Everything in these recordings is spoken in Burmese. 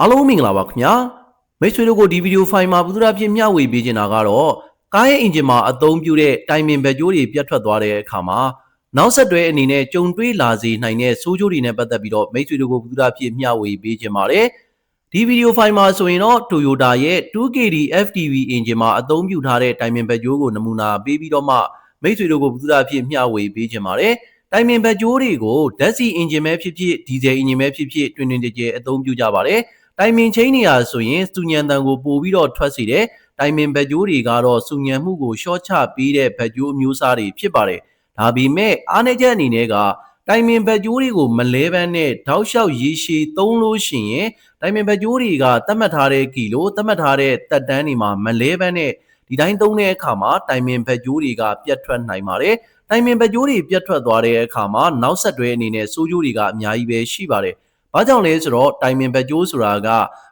အားလုံးမင်္ဂလာပါခင်ဗျာမိတ်ဆွေတို့ကိုဒီဗီဒီယိုဖိုင်မှာပူဇော်ဖြစ်မျှဝေပေးချင်တာကတော့ကားရဲ့အင်ဂျင်မှာအသုံးပြုတဲ့တိုင်ပင်ဘက်ကျိုးတွေပြတ်ထွက်သွားတဲ့အခါမှာနောက်ဆက်တွဲအနေနဲ့ကြုံတွေ့လာစေနိုင်တဲ့ဆိုးကျိုးတွေနဲ့ပတ်သက်ပြီးတော့မိတ်ဆွေတို့ကိုပူဇော်ဖြစ်မျှဝေပေးချင်ပါတယ်ဒီဗီဒီယိုဖိုင်မှာဆိုရင်တော့ Toyota ရဲ့ 2KD FTV အင်ဂျင်မှာအသုံးပြုထားတဲ့တိုင်ပင်ဘက်ကျိုးကိုနမူနာပေးပြီးတော့မှမိတ်ဆွေတို့ကိုပူဇော်ဖြစ်မျှဝေပေးချင်ပါတယ်တိုင်ပင်ဘက်ကျိုးတွေကိုဓာတ်ဆီအင်ဂျင်ပဲဖြစ်ဖြစ်ဒီဇယ်အင်ဂျင်ပဲဖြစ်ဖြစ်တွင်တွင်ကြဲကြဲအသုံးပြုကြပါတယ်။ တိုင်ပင်ချင်းနေရာဆိုရင်စူညံတန်ကိုပို့ပြီးတော့ထွက်စေတယ်။တိုင်ပင်ဘက်ကျိုးတွေကတော့စူညံမှုကိုရှော့ချပေးတဲ့ဘက်ကျိုးအမျိုးအစားတွေဖြစ်ပါတယ်။ဒါပေမဲ့အားနည်းချက်အနေနဲ့ကတိုင်ပင်ဘက်ကျိုးတွေကိုမလဲပန်းနဲ့တောက်လျှောက်ရေရှည်သုံးလို့ရှိရင်တိုင်ပင်ဘက်ကျိုးတွေကသတ်မှတ်ထားတဲ့ကီလိုသတ်မှတ်ထားတဲ့တက်တန်းတွေမှာမလဲပန်းနဲ့ဒီတိုင်းသုံးတဲ့အခါမှာတိုင်ပင်ဘက်ကျိုးတွေကပြတ်ထွက်နိုင်ပါတယ်။တိုင်ပင်ဘက်ကျိုးတွေပြတ်ထွက်သွားတဲ့အခါမှာနောက်ဆက်တွဲအနေနဲ့စိုးကျိုးတွေကအများကြီးပဲရှိပါတယ်။ ဘာကြောင့်လဲဆိုတော့တိုင်ပင်ဘက်ကျိုးဆိုတာက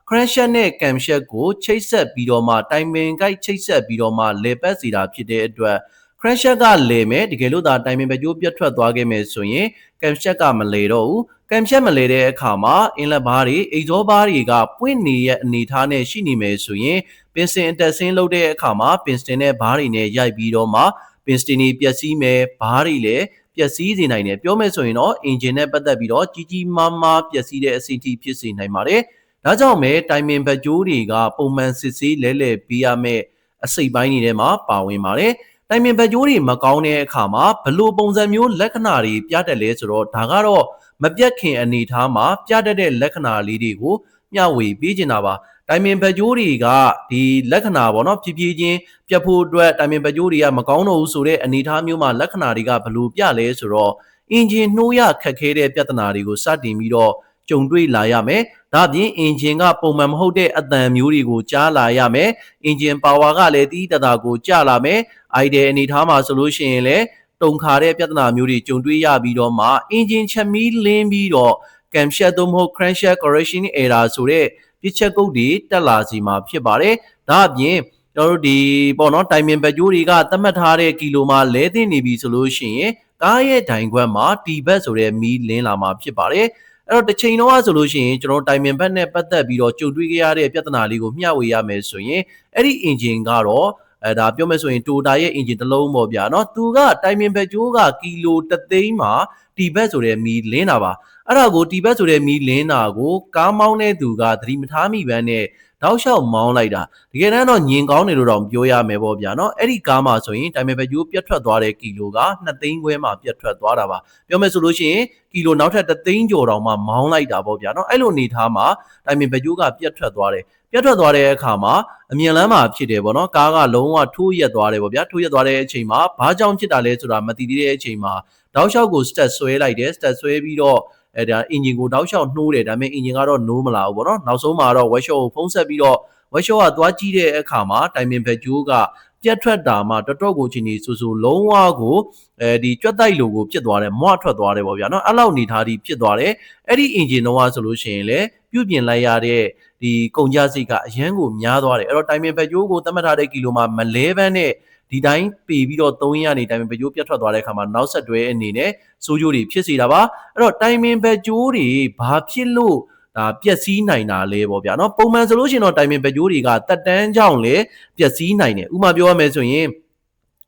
crankshaft နဲ့ camshaft ကိုချိတ်ဆက်ပြီးတော့မှတိုင်ပင်ကိုက်ချိတ်ဆက်ပြီးတော့မှလေပတ်စီတာဖြစ်တဲ့အတွက် crankshaft ကလေမယ်တကယ်လို့ဒါတိုင်ပင်ဘက်ကျိုးပြတ်ထွက်သွားခဲ့မယ်ဆိုရင် camshaft ကမလေတော့ဘူး camshaft မလေတဲ့အခါမှာအင်လက်ဘားတွေ exhaust ဘားတွေကပွင့်နေရဲ့အနေထားနဲ့ရှိနေမယ်ဆိုရင်ပင်စင်အတက်ဆင်းလုပ်တဲ့အခါမှာပင်စတင်နဲ့ဘားတွေနဲ့ရိုက်ပြီးတော့မှပင်စတင်တွေပျက်စီးမယ်ဘားတွေလည်း ပျက်စီးစေနိုင်တယ်ပြောမယ်ဆိုရင်တော့ engine နဲ့ပတ်သက်ပြီးတော့ကြီးကြီးမားမားပျက်စီးတဲ့အဆင့်ထိဖြစ်စေနိုင်ပါတယ်ဒါကြောင့်ပဲတိုင်ပင်ဘက်ကျိုးတွေကပုံမှန်စစ်ဆေးလဲလှယ်ပေးရမယ့်အစိတ်ပိုင်းတွေထဲမှာပါဝင်ပါတယ်တိုင်ပင်ဘက်ကျိုးတွေမကောင်းတဲ့အခါမှာဘလို့ပုံစံမျိုးလက္ခဏာတွေပြတတ်လဲဆိုတော့ဒါကတော့မပြတ်ခင်အနေထားမှာပြတတ်တဲ့လက္ခဏာလေးတွေကိုမျှဝေပေးချင်တာပါ တိုင်ပင်ဘက်ကျိုးတွေကဒီလက္ခဏာပေါ့နော်ဖြည်းဖြည်းချင်းပြတ်ဖို့အတွက်တိုင်ပင်ဘက်ကျိုးတွေကမကောင်းတော့ဘူးဆိုတဲ့အနေအထားမျိုးမှာလက္ခဏာတွေကဘလို့ပြလဲဆိုတော့အင်ဂျင်နှိုးရခက်ခဲတဲ့ပြဿနာတွေကိုစတင်ပြီးတော့ကြုံတွေ့လာရမယ်။ဒါပြင်အင်ဂျင်ကပုံမှန်မဟုတ်တဲ့အတန်မျိုးတွေကိုကြားလာရမယ်။အင်ဂျင်ပါဝါကလည်းတီးတတာကိုကျလာမယ်။အိုက်ဒယ်အနေထားမှာဆိုလို့ရှိရင်လည်းတုံခါတဲ့ပြဿနာမျိုးတွေကြုံတွေ့ရပြီးတော့မှအင်ဂျင်ချက်မီးလင်းပြီးတော့ camshaft သို့မဟုတ် crankshaft correction error ဆိုတဲ့ ပြစ်ချက်ကုတ်တွေတက်လာစီမှာဖြစ်ပါတယ်။ဒါအပြင်ကျွန်တော်တို့ဒီပေါ့နော်တိုင်ပင်ဘက်ကျိုးတွေကသတ်မှတ်ထားတဲ့ကီလိုမှာလဲသိနေပြီဆိုလို့ရှိရင်ကားရဲ့ဒိုင်ခွက်မှာတီဘက်ဆိုတဲ့မီးလင်းလာမှာဖြစ်ပါတယ်။အဲ့တော့တစ်ချိန်တော့ဆိုလို့ရှိရင်ကျွန်တော်တိုင်ပင်ဘက်နဲ့ပတ်သက်ပြီးတော့ကြုံတွေ့ခဲ့ရတဲ့ပြဿနာလေးကိုမျှဝေရမယ်ဆိုရင်အဲ့ဒီ engine ကတော့အဲဒါပြောမယ်ဆိုရင် Toyota ရဲ့ engine တစ်လုံးပေါ့ဗျာเนาะသူကတိုင်ပင်ဘက်ကျိုးကကီလိုတသိန်းမှာတီဘက်ဆိုတဲ့မီးလင်းတာပါ အဲ့ဒါကိုတီဘက်ဆိုတဲ့မီးလင်းတာကိုကားမောင်းတဲ့သူကသတိမထားမိပန်းနဲ့တောက်လျှောက်မောင်းလိုက်တာတကယ်တမ်းတော့ညင်ကောင်းတယ်လို့တော့ပြောရမယ်ပေါ့ဗျာနော်အဲ့ဒီကားမှာဆိုရင်တိုင်ပင်ပဲကျိုးပြတ်ထွက်သွားတဲ့ကီလိုက2သိန်းခွဲမှပြတ်ထွက်သွားတာပါပြောမယ်ဆိုလို့ရှိရင်ကီလိုနောက်ထပ်3သိန်းကျော်တောင်မှမောင်းလိုက်တာပေါ့ဗျာနော်အဲ့လိုအနေထားမှာတိုင်ပင်ပဲကျိုးကပြတ်ထွက်သွားတယ်ပြတ်ထွက်သွားတဲ့အခါမှာအမြင်လမ်းမှာဖြစ်တယ်ပေါ့နော်ကားကလုံးဝထိုးရက်သွားတယ်ပေါ့ဗျာထိုးရက်သွားတဲ့အချိန်မှာဘာကြောင့်ဖြစ်တာလဲဆိုတာမသိသေးတဲ့အချိန်မှာတောက်လျှောက်ကိုစတက်ဆွဲလိုက်တယ်စတက်ဆွဲပြီးတော့ အဲဒါ engine ကိုတောက်လျှောက်နှိုးတယ်ဒါပေမဲ့ engine ကတော့နိုးမလာဘူးပေါ့နော်နောက်ဆုံးမှာတော့ workshop ကိုဖုံးဆက်ပြီးတော့ workshop ကသွားကြည့်တဲ့အခါမှာ timing back ဂျိုးကပြတ်ထွက်တာမှတော်တော်ကိုချင်းနေဆူဆူလုံးဝကိုအဲဒီကြွက်တိုက်လိုကိုဖြစ်သွားတယ်မွတ်ထွက်သွားတယ်ပေါ့ဗျာနော်အဲ့လောက်နေထားပြီးဖြစ်သွားတယ်အဲ့ဒီ engine တော့ဆိုလို့ရှိရင်လေပြုပြင်လိုက်ရတဲ့ဒီကုန်ကြစိတ်ကအရန်ကိုများသွားတယ်အဲ့တော့ timing back ဂျိုးကိုသတ်မှတ်ထားတဲ့ကီလိုမှာမလဲပန်းနဲ့ ဒီတိုင်းပေပြီးတော့3ရက်နေတိုင်ပင်ဘက်ကျိုးပြတ်ထွက်သွားတဲ့အခါမှာနောက်ဆက်တွဲအနေနဲ့စိုးကျိုးတွေဖြစ်စေတာပါအဲ့တော့တိုင်ပင်ဘက်ကျိုးတွေဘာဖြစ်လို့ဒါပျက်စီးနိုင်တာလဲပေါ့ဗျာเนาะပုံမှန်ဆိုလို့ရှိရင်တော့တိုင်ပင်ဘက်ကျိုးတွေကတက်တန်းကြောင့်လေပျက်စီးနိုင်တယ်ဥမာပြောရမယ်ဆိုရင်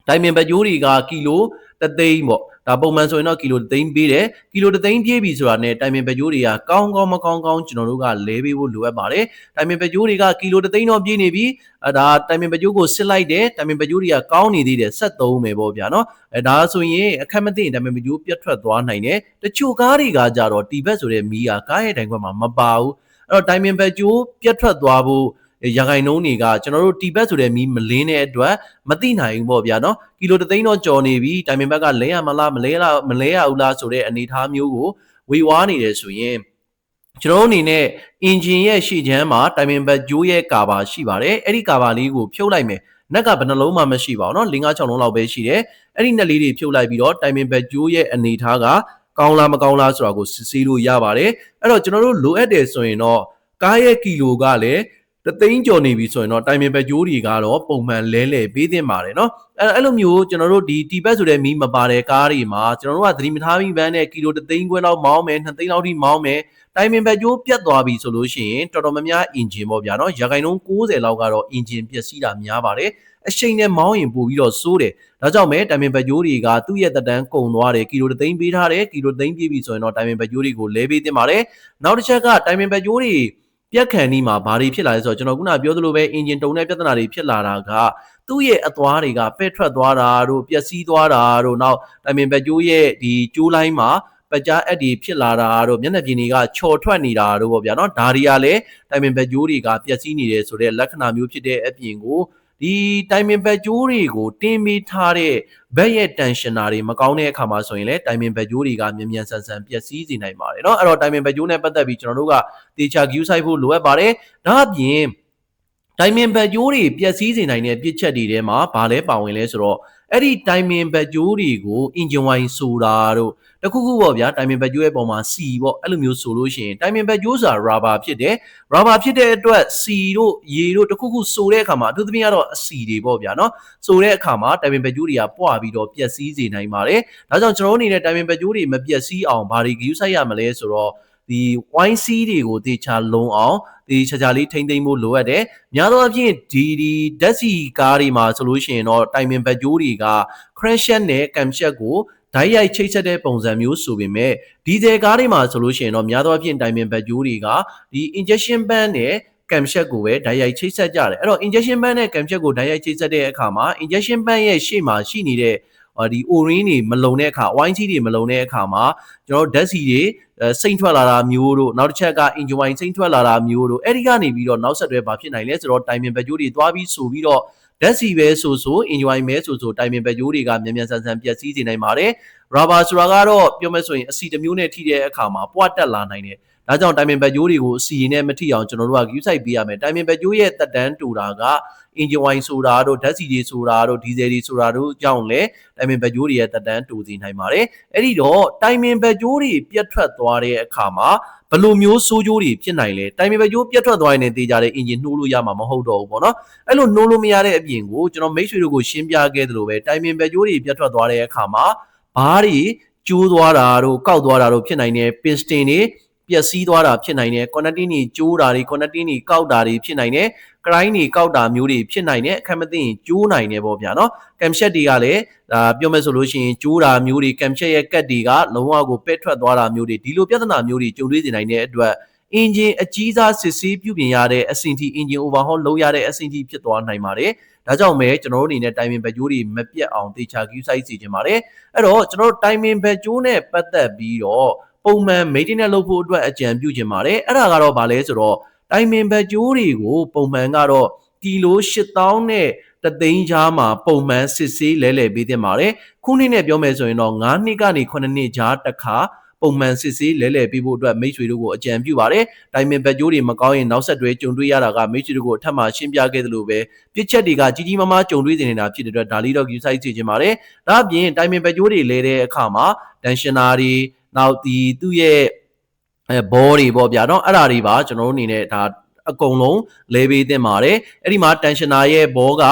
တိုင်ပင်ဘက်ကျိုးတွေကကီလိုတသိန်းပေါ့ ဒါပုံမှန်ဆိုရင်တော့ကီလိုတသိန်းပေးတယ်ကီလိုတသိန်းပြေးပြီဆိုတာနဲ့တိုင်ပင်ပဲကျိုးတွေကကောင်းကောင်းမကောင်းကောင်းကျွန်တော်တို့ကလဲပေးဖို့လိုအပ်ပါတယ်တိုင်ပင်ပဲကျိုးတွေကကီလိုတသိန်းတော့ပြေးနေပြီအဲဒါတိုင်ပင်ပဲကျိုးကိုစစ်လိုက်တယ်တိုင်ပင်ပဲကျိုးတွေကကောင်းနေသေးတယ်ဆက်သုံးမယ်ပေါ့ဗျာနော်အဲဒါဆိုရင်အခက်မသိရင်တိုင်ပင်ပဲကျိုးပြတ်ထွက်သွားနိုင်တယ်တချို့ကားတွေကကြတော့တီဘက်ဆိုတဲ့မီးကကားရဲ့တိုင်ခွက်မှာမပါဘူးအဲ့တော့တိုင်ပင်ပဲကျိုးပြတ်ထွက်သွားဖို့ ရခိုင်နှုံးတွေကကျွန်တော်တို့တီဘက်ဆိုတဲ့မီးမလင်းတဲ့အတွက်မသိနိုင်ဘူးပေါ့ဗျာနော်ကီလိုတသိန်းတော့ကြော်နေပြီတိုင်ပင်ဘက်ကလဲရမလားမလဲလားမလဲရဘူးလားဆိုတဲ့အနေအထားမျိုးကိုဝေဝါးနေတယ်ဆိုရင်ကျွန်တော်အနေနဲ့ engine ရဲ့ရှေ့ချမ်းမှာတိုင်ပင်ဘက်ဂျိုးရဲ့ကာဘာရှိပါတယ်အဲ့ဒီကာဘာလေးကိုဖြုတ်လိုက်မယ်နက်ကဘယ်နှလုံးမှမရှိပါဘူးเนาะ၄၅6လုံးလောက်ပဲရှိတယ်အဲ့ဒီနက်လေးတွေဖြုတ်လိုက်ပြီးတော့တိုင်ပင်ဘက်ဂျိုးရဲ့အနေအထားကကောင်းလားမကောင်းလားဆိုတာကိုစစ်ဆေးလို့ရပါတယ်အဲ့တော့ကျွန်တော်တို့လိုအပ်တယ်ဆိုရင်တော့ကားရဲ့ကီလိုကလည်း တသိန်းကျော်နေပြီဆိုရင်တော့တိုင်ပင်ပဲကြိုးတွေကတော့ပုံမှန်လဲလဲပေးသင့်ပါတယ်เนาะအဲအဲ့လိုမျိုးကျွန်တော်တို့ဒီတီဘက်ဆိုတဲ့မီးမပါတဲ့ကားတွေမှာကျွန်တော်တို့ကသတိမထားမိဘန်းနဲ့ကီလိုတသိန်းခွဲလောက်မောင်းမယ်2သိန်းလောက်ထိမောင်းမယ်တိုင်ပင်ပဲကြိုးပြတ်သွားပြီဆိုလို့ရှိရင်တော်တော်များများအင်ဂျင်ပေါ့ဗျာเนาะရာခိုင်နှုန်း60လောက်ကတော့အင်ဂျင်ပျက်စီးတာများပါတယ်အရှိန်နဲ့မောင်းရင်ပို့ပြီးတော့စိုးတယ်ဒါကြောင့်မဲတိုင်ပင်ပဲကြိုးတွေကသူ့ရဲ့တက်တန်းကုန်သွားတယ်ကီလိုတသိန်းပေးထားတယ်ကီလိုသိန်းပြည့်ပြီဆိုရင်တော့တိုင်ပင်ပဲကြိုးတွေကိုလဲပေးသင့်ပါတယ်နောက်တစ်ချက်ကတိုင်ပင်ပဲကြိုးတွေ ပြက်ခံနီးမှာဘာတွေဖြစ်လာလဲဆိုတော့ကျွန်တော်ခုနပြောသလိုပဲ engine တုံတဲ့ပြဿနာတွေဖြစ်လာတာကသူ့ရဲ့အသွားတွေကပဲ့ထွက်သွားတာတို့ပျက်စီးသွားတာတို့နောက်တိုင်ပင်ပကြိုးရဲ့ဒီကြိုးလိုင်းမှာပကြားအက်ဒီဖြစ်လာတာတို့မျက်နှာပြင်တွေကချော်ထွက်နေတာတို့ပေါ့ဗျာနော်ဒါတွေကလည်းတိုင်ပင်ပကြိုးတွေကပျက်စီးနေတယ်ဆိုတဲ့လက္ခဏာမျိုးဖြစ်တဲ့အပြင်ကို ဒီတိုင်ပင်ဘက်ကြိုးတွေကိုတင်းပေးထားတဲ့ဘက်ရဲ့တန်ရှင်နာတွေမကောင်းတဲ့အခါမှာဆိုရင်လည်းတိုင်ပင်ဘက်ကြိုးတွေကမြန်မြန်ဆန်ဆန်ပျက်စီးစေနိုင်ပါတယ်เนาะအဲ့တော့တိုင်ပင်ဘက်ကြိုးနဲ့ပတ်သက်ပြီးကျွန်တော်တို့ကတေချာ view site ဖို့လိုအပ်ပါတယ်ဒါအပြင်တိုင်ပင်ဘက်ကြိုးတွေပျက်စီးစေနိုင်တဲ့ပြစ်ချက်တွေထဲမှာဘာလဲပါဝင်လဲဆိုတော့ အဲ့ဒီတိုင်ပင်ဘက်ကြိုးတွေကို engine wine ဆိုတာတို့တခုခုပေါ့ဗျာတိုင်ပင်ဘက်ကြိုးရဲ့ပုံမှာစီပေါ့အဲ့လိုမျိုးဆိုလို့ရှိရင်တိုင်ပင်ဘက်ကြိုးဆိုတာ rubber ဖြစ်တယ် rubber ဖြစ်တဲ့အတွက်စီတို့ရေတို့တခုခုဆိုတဲ့အခါမှာအထူးသဖြင့်ကတော့အစီတွေပေါ့ဗျာနော်ဆိုတဲ့အခါမှာတိုင်ပင်ဘက်ကြိုးတွေကပွားပြီးတော့ပျက်စီးစေနိုင်ပါတယ်ဒါကြောင့်ကျွန်တော်တို့အနေနဲ့တိုင်ပင်ဘက်ကြိုးတွေမပျက်စီးအောင်ဘာတွေ view ဆိုင်ရမလဲဆိုတော့ ဒီ wine C တွေကိုတေချာလုံအောင်ဒီချာချာလေးထိမ့်သိမ့်ဖို့လိုအပ်တယ်။များသောအားဖြင့်ဒီဒီဓာတ်စီကားတွေမှာဆိုလို့ရှိရင်တော့တိုင်ပင်ဘက်ကြိုးတွေက crankshaft နဲ့ camshaft ကိုဓာတ်ရိုက်ချိတ်ဆက်တဲ့ပုံစံမျိုးဆိုပေမဲ့ဒီဇယ်ကားတွေမှာဆိုလို့ရှိရင်တော့များသောအားဖြင့်တိုင်ပင်ဘက်ကြိုးတွေကဒီ injection band နဲ့ camshaft ကိုပဲဓာတ်ရိုက်ချိတ်ဆက်ကြတယ်။အဲ့တော့ injection band နဲ့ camshaft ကိုဓာတ်ရိုက်ချိတ်ဆက်တဲ့အခါမှာ injection band ရဲ့ရှေ့မှာရှိနေတဲ့ဒီ o-ring တွေမလုံတဲ့အခါ wine ကြီးတွေမလုံတဲ့အခါမှာကျွန်တော်ဓာတ်စီတွေ စိမ့်ထွက်လာတာမျိုးတို့နောက်တစ်ချက်က engine wine စိမ့်ထွက်လာတာမျိုးတို့အဲ့ဒီကနေပြီးတော့နောက်ဆက်တွဲဘာဖြစ်နိုင်လဲဆိုတော့တိုင်ပင်ဘက်ကြိုးတွေသွားပြီးဆိုပြီးတော့ဓာတ်စီပဲဆိုဆို engine wine ပဲဆိုဆိုတိုင်ပင်ဘက်ကြိုးတွေကမြန်မြန်ဆန်ဆန်ပျက်စီးစေနိုင်ပါတယ် rubber ဆိုတာကတော့ပြောမယ်ဆိုရင်အစီတစ်မျိုးနဲ့ထိတဲ့အခါမှာပွားတက်လာနိုင်တယ် ဒါကြောင့်တိုင်ပင်ဘက်ကြိုးတွေကိုအစီရင်နဲ့မထိအောင်ကျွန်တော်တို့က view site ပေးရမယ်တိုင်ပင်ဘက်ကြိုးရဲ့တက်တန်းတူတာက engine wine ဆိုတာတို့ဓာတ်စီတွေဆိုတာတို့ဒီဇယ်တွေဆိုတာတို့ကြောင့်လည်းတိုင်ပင်ဘက်ကြိုးတွေရဲ့တက်တန်းတူစီနိုင်ပါတယ်အဲ့ဒီတော့တိုင်ပင်ဘက်ကြိုးတွေပြတ်ထွက်သွားတဲ့အခါမှာဘယ်လိုမျိုးဆိုးကြိုးတွေဖြစ်နိုင်လဲတိုင်ပင်ဘက်ကြိုးပြတ်ထွက်သွားရင်လည်းတေးကြတဲ့ engine နှိုးလို့ရမှာမဟုတ်တော့ဘူးပေါ့နော်အဲ့လိုနှိုးလို့မရတဲ့အပြင်ကိုကျွန်တော်မိတ်ဆွေတို့ကိုရှင်းပြခဲ့သလိုပဲတိုင်ပင်ဘက်ကြိုးတွေပြတ်ထွက်သွားတဲ့အခါမှာဘားတွေကျိုးသွားတာတို့ကောက်သွားတာတို့ဖြစ်နိုင်တယ် piston တွေ ပျက်စီးသွားတာဖြစ်နိုင်တယ် connecting တွေကျိုးတာတွေ connecting တွေကောက်တာတွေဖြစ်နိုင်တယ် grind တွေကောက်တာမျိုးတွေဖြစ်နိုင်တယ်အခက်မသိရင်ကျိုးနိုင်တယ်ပေါ့ဗျာနော် cam shed တွေကလည်းဒါပြောမယ်ဆိုလို့ရှိရင်ကျိုးတာမျိုးတွေ cam shed ရဲ့ကတ်တွေကလုံးဝကိုပဲ့ထွက်သွားတာမျိုးတွေဒီလိုပြဿနာမျိုးတွေကြုံတွေ့နေနိုင်တဲ့အတွက် engine အကြီးစားစစ်ဆေးပြုပြင်ရတဲ့အဆင့်ထိ engine overhaul လုပ်ရတဲ့အဆင့်ထိဖြစ်သွားနိုင်ပါတယ်ဒါကြောင့်ပဲကျွန်တော်တို့အနေနဲ့တိုင်ပင်ဘက်ကြိုးတွေမပြတ်အောင်တေချာ queue site စီခြင်းပါတယ်အဲ့တော့ကျွန်တော်တို့တိုင်ပင်ဘက်ကြိုးနဲ့ပတ်သက်ပြီးတော့ ပုံမှန် maintenance လုပ်ဖို့အတွက်အကြံပြုခြင်းပါတယ်အဲ့ဒါကတော့ဗာလဲဆိုတော့တိုင်ပင်ဘက်ကြိုးတွေကိုပုံမှန်ကတော့ကီလို8000နဲ့တသိန်းကြားမှာပုံမှန်စစ်ဆေးလဲလှယ်ပေးသင့်ပါတယ်ခုနှစ်နဲ့ပြောမယ်ဆိုရင်တော့9နှစ်ကနေ9နှစ်ကြားတစ်ခါပုံမှန်စစ်ဆေးလဲလှယ်ပေးဖို့အတွက်မိတ်ဆွေတို့ကိုအကြံပြုပါတယ်။တိုင်ပင်ဘက်ကြိုးတွေမကောင်းရင်နောက်ဆက်တွဲကြုံတွေ့ရတာကမိတ်ဆွေတို့ကိုအထက်မှာရှင်းပြခဲ့သလိုပဲပြစ်ချက်တွေကကြီးကြီးမားမားကြုံတွေ့နေတာဖြစ်တဲ့အတွက်ဒါလေးတော့ view site ကြည့်ချင်ပါတယ်။ဒါအပြင်တိုင်ပင်ဘက်ကြိုးတွေလဲတဲ့အခါမှာ tensioner တွေ နောက်ဒီသူ့ရဲ့အဲဘောတွေပေါ့ဗျာเนาะအဲ့ဒါတွေပါကျွန်တော်တို့အနေနဲ့ဒါအကုန်လုံးလဲပေးသင့်ပါတယ်အဲ့ဒီမှာ tensioner ရဲ့ဘောက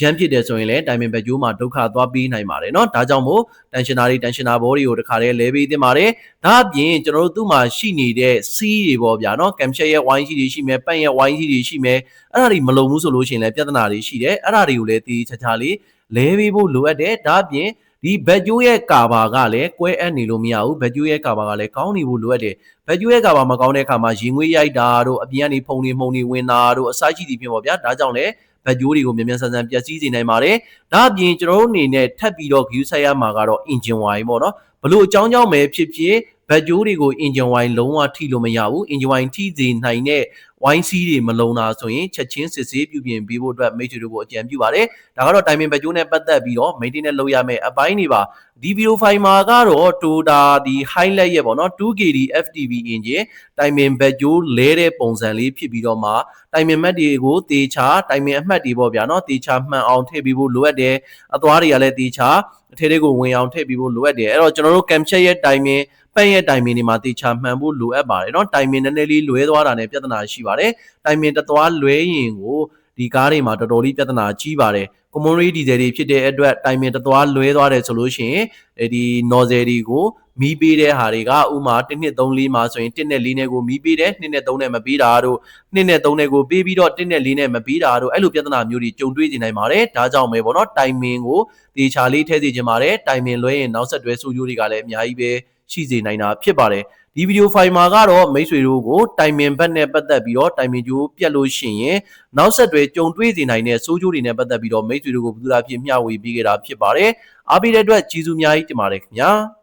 ဂျမ်းဖြစ်တယ်ဆိုရင်လည်း diamond back ကျိုးမှာဒုက္ခသွားပေးနိုင်ပါတယ်เนาะဒါကြောင့်မို့ tensioner တွေ tensioner ဘောတွေကိုတခါတည်းလဲပေးသင့်ပါတယ်ဒါအပြင်ကျွန်တော်တို့သူ့မှာရှိနေတဲ့ C တွေပေါ့ဗျာเนาะ camshaft ရဲ့ wine တွေရှိမယ်ပတ်ရဲ့ wine တွေရှိမယ်အဲ့ဒါတွေမလုံဘူးဆိုလို့ရှိရင်လည်းပြဿနာတွေရှိတယ်အဲ့ဒါတွေကိုလည်းတည်ချာချာလေးလဲပေးဖို့လိုအပ်တယ်ဒါအပြင် ဒီဘက်ကျိုးရဲ့ကာဘာကလည်းကွဲအပ်နေလို့မရဘူးဘက်ကျိုးရဲ့ကာဘာကလည်းကောင်းနေဖို့လိုအပ်တယ်ဘက်ကျိုးရဲ့ကာဘာမကောင်းတဲ့အခါမှာရင်ငွေရိုက်တာတို့အပြင်ကနေဖုန်နေမှုန်နေဝင်တာတို့အစရှိသည်ဖြစ်ပေါ့ဗျာဒါကြောင့်လည်းဘက်ကျိုးတွေကိုမြန်မြန်ဆန်ဆန်ပျက်စီးစေနိုင်ပါတယ်ဒါအပြင်ကျွန်တော်တို့အနေနဲ့ထပ်ပြီးတော့ view ဆက်ရမှာကတော့ engine wine ပေါ့နော်ဘလို့အကြောင်းကြောင့်ပဲဖြစ်ဖြစ်ဘက်ကျိုးတွေကို engine wine လုံးဝထိလို့မရဘူး engine wine ထိစေနိုင်တဲ့ wine စီးတွေမလုံတာဆိုရင်ချက်ချင်းစစ်ဆေးပြုပြင်ပေးဖို့အတွက်မိတ်ဆွေတို့ကိုအကြံပြုပါတယ်ဒါကတော့ timing ဘက်ကျိုးနဲ့ပတ်သက်ပြီးတော့ maintenance လုပ်ရမယ့်အပိုင်းတွေပါဒီဗီဒီယိုဖိုင်မှာကတော့ Toyota ဒီ highlight ရဲ့ပေါ့နော် 2KD FTV engine timing ဘက်ကျိုးလဲတဲ့ပုံစံလေးဖြစ်ပြီးတော့မှ timing မှတ်တွေကိုတေချာ timing အမှတ်တွေပေါ့ဗျာနော်တေချာမှန်အောင်ထည့်ပြီးဖို့လိုအပ်တယ်အသွားတွေကလည်းတေချာ အထဲတွေကိုဝင်အောင်ထည့်ပြီးဖို့လိုအပ်တယ်အဲ့တော့ကျွန်တော်တို့ camshaft ရဲ့ timing ပ ပတ်ရဲ့တိုင်မင်တွေမှာတေချာမှန်ဖို့လိုအပ်ပါတယ်เนาะတိုင်မင်နည်းနည်းလေးလွဲသွားတာနဲ့ပြဿနာရှိပါတယ်တိုင်မင်တစ်သွားလွဲရင်ကို ဒီကားတွေမှာတော်တော်လေးပြဿနာကြီးပါတယ်ကွန်မွန်ရေးဒီဇယ်တွေဖြစ်တဲ့အတွက်တိုင်မင်တစ်သွားလွဲသွားတယ်ဆိုလို့ရှိရင်အဲဒီ nozzle တွေကိုမီးပေးတဲ့ဟာတွေကဥမာ1နှစ်3 4မှာဆိုရင်1နဲ့4နဲ့ကိုမီးပေးတယ်2နဲ့3နဲ့မပေးတာတို့2နဲ့3နဲ့ကိုပေးပြီးတော့1နဲ့4နဲ့မပေးတာတို့အဲ့လိုပြဿနာမျိုးတွေကြုံတွေ့နေနိုင်ပါတယ်ဒါကြောင့်ပဲပေါ့နော်တိုင်မင်ကိုတေချာလေးထည့်စီခြင်းပါတယ်တိုင်မင်လွဲရင်နောက်ဆက်တွဲဆိုးကျိုးတွေကလည်းအများကြီးပဲရှိစေနိုင်တာဖြစ်ပါတယ် ဒီဗီဒီယိုဖိုင်မှာကတော့မိတ်ဆွေတို့ကိုတိုင်မင်ဘက်နဲ့ပတ်သက်ပြီးတော့တိုင်မင်ကျိုးပြတ်လို့ရှိရင်နောက်ဆက်တွဲကြုံတွေ့စေနိုင်တဲ့ဆိုးကျိုးတွေနဲ့ပတ်သက်ပြီးတော့မိတ်ဆွေတို့ကိုဘုရားဖြစ်မျှဝေပေးခဲ့တာဖြစ်ပါတယ်အားပေးတဲ့အတွက်ကျေးဇူးအများကြီးတင်ပါတယ်ခင်ဗျာ